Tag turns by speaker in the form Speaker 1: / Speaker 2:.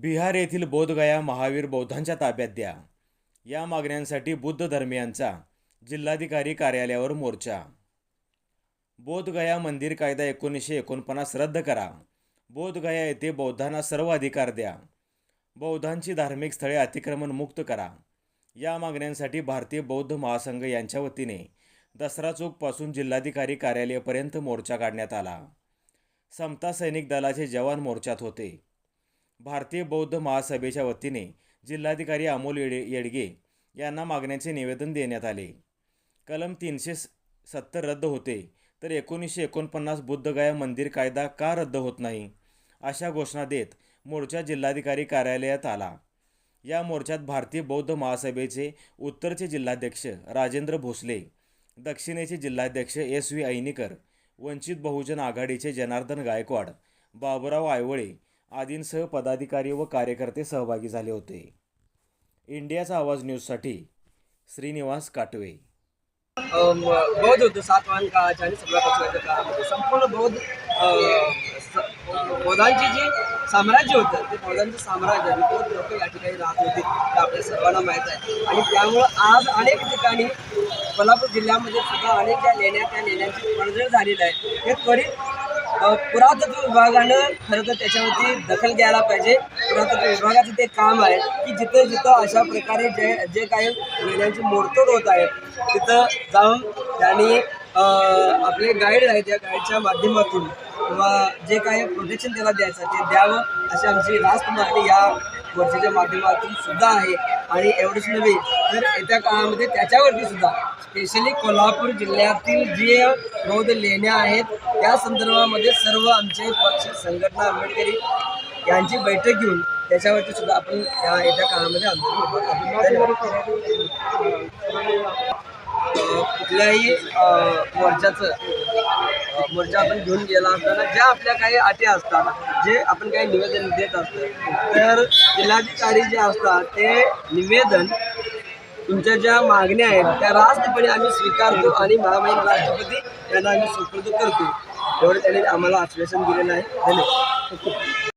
Speaker 1: बिहार येथील बोधगया महावीर बौद्धांच्या ताब्यात द्या. या मागण्यांसाठी बुद्ध धर्मियांचा जिल्हाधिकारी कार्यालयावर मोर्चा. बोधगया मंदिर कायदा एकोणीसशे एकोणपन्नास रद्द करा. बोधगया येथे बौद्धांना सर्व अधिकार द्या. बौद्धांची धार्मिक स्थळे अतिक्रमण मुक्त करा. या मागण्यांसाठी भारतीय बौद्ध महासंघ यांच्या वतीने दसरा चौकपासून जिल्हाधिकारी कार्यालयापर्यंत मोर्चा काढण्यात आला. समता सैनिक दलाचे जवान मोर्चात होते. भारतीय बौद्ध महासभेच्या वतीने जिल्हाधिकारी अमोल येडे येडगे यांना मागण्याचे निवेदन देण्यात आले. कलम तीनशे सत्तर रद्द होते तर एकोणीसशे एकोणपन्नास बुद्धगया मंदिर कायदा का रद्द होत नाही? अशा घोषणा देत मोर्चा जिल्हाधिकारी कार्यालयात आला. या मोर्चात भारतीय बौद्ध महासभेचे उत्तरचे जिल्हाध्यक्ष राजेंद्र भोसले दक्षिणेचे जिल्हाध्यक्ष एस व्ही ऐनीकर वंचित बहुजन आघाडीचे जनार्दन गायकवाड बाबुराव आयवळे आदींसह पदाधिकारी व कार्यकर्ते सहभागी झाले होते. इंडियाचा आवाज न्यूजसाठी श्रीनिवास काटवे.
Speaker 2: बौद्ध होतं सातवाहन काळाच्या आणि सगळ्या पक्षाच्या काळामध्ये. संपूर्ण बौद्ध बौद्धांची जी साम्राज्य होतं ते बौद्धांचं साम्राज्य आणि बौद्ध लोक या ठिकाणी राहत होते ते आपल्या सर्वांना माहीत आहे. आणि त्यामुळं आज अनेक ठिकाणी कोल्हापूर जिल्ह्यामध्ये सुद्धा अनेक ज्या लेण्या त्या लेण्यांची पडझड झालेली आहे. हे त्वरित पुरातत्व विभागानं खरं तर त्याच्यावरती दखल घ्यायला पाहिजे. पुरातत्व विभागाचं ते काम आहे की जिथं जिथं अशा प्रकारे जे जे काही लेण्यांची मोडतोड होत आहे तिथं जाऊन त्यांनी आपले गाईड आहेत त्या गाईडच्या माध्यमातून किंवा जे काही प्रोटेक्शन त्याला द्यायचं ते द्यावं अशी आमची रास्त मागणी या वर्षाच्या माध्यमातून सुद्धा आहे. आणि एवढंच नव्हे तर येत्या काळामध्ये त्याच्यावरती सुद्धा स्पेशली कोल्हापूर जिल्ह्यातील जे बौद्ध लेण्या आहेत त्या संदर्भामध्ये सर्व आमचे पक्ष संघटना आंबेडकरी यांची बैठक घेऊन त्याच्यावरती सुद्धा आपण या येत्या काळामध्ये आंदोलन कुठल्याही मोर्चाचं मोर्चा आपण घेऊन गेला असताना ज्या आपल्या काही अटी असतात जे आपण काही निवेदन देत असतो तर जिल्हाधिकारी जे असतात ते निवेदन तुमच्या ज्या मागण्या आहेत त्या रास्तपणे आम्ही स्वीकारतो आणि महामहिम राष्ट्रपती यांना आम्ही सुपूर्द करतो. एवढं त्यांनी आम्हाला आश्वासन दिलेलं आहे. धन्यवाद.